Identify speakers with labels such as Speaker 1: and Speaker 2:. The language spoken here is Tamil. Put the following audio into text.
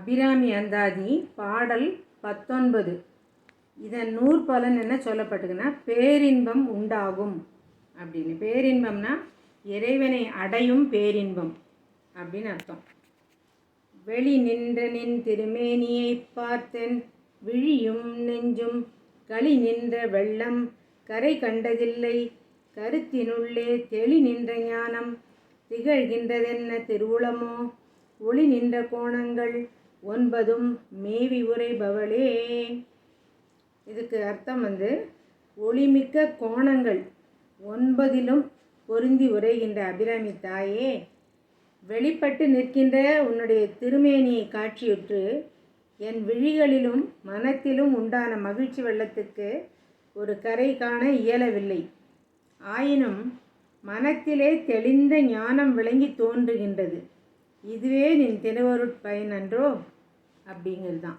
Speaker 1: அபிராமி அந்தாதி பாடல் பத்தொன்பது. இதன் நூற்பலன் என்ன சொல்லப்பட்டுக்குன்னா பேரின்பம் உண்டாகும் அப்படின்னு. பேரின்பம்னா இறைவனை அடையும் பேரின்பம் அப்படின்னு அர்த்தம். வெளி நின்ற நின் திருமேனியை பார்த்தன் விழியும் நெஞ்சும் களி நின்ற வெள்ளம் கரை கண்டதில்லை கருத்தினுள்ளே தெளி நின்ற ஞானம் திகழ்கின்றதென்ன திருவுளமோ ஒளி நின்ற கோணங்கள் ஒன்பதும் மேவி உரைபவளே இதுக்கு அர்த்தம் வந்து ஒளிமிக்க கோணங்கள் ஒன்பதிலும் பொருந்தி உரைகின்ற அபிராமி தாயே. வெளிப்பட்டு நிற்கின்ற உன்னுடைய திருமேனியை காட்சியுற்று என் விழிகளிலும் மனத்திலும் உண்டான மகிழ்ச்சி வெள்ளத்துக்கு ஒரு கரை காண இயலவில்லை. ஆயினும் மனத்திலே தெளிந்த ஞானம் விளங்கி தோன்றுகின்றது. இதுவே நின் திருவருட் அன்றோ? அப்படிங்கிறது தான்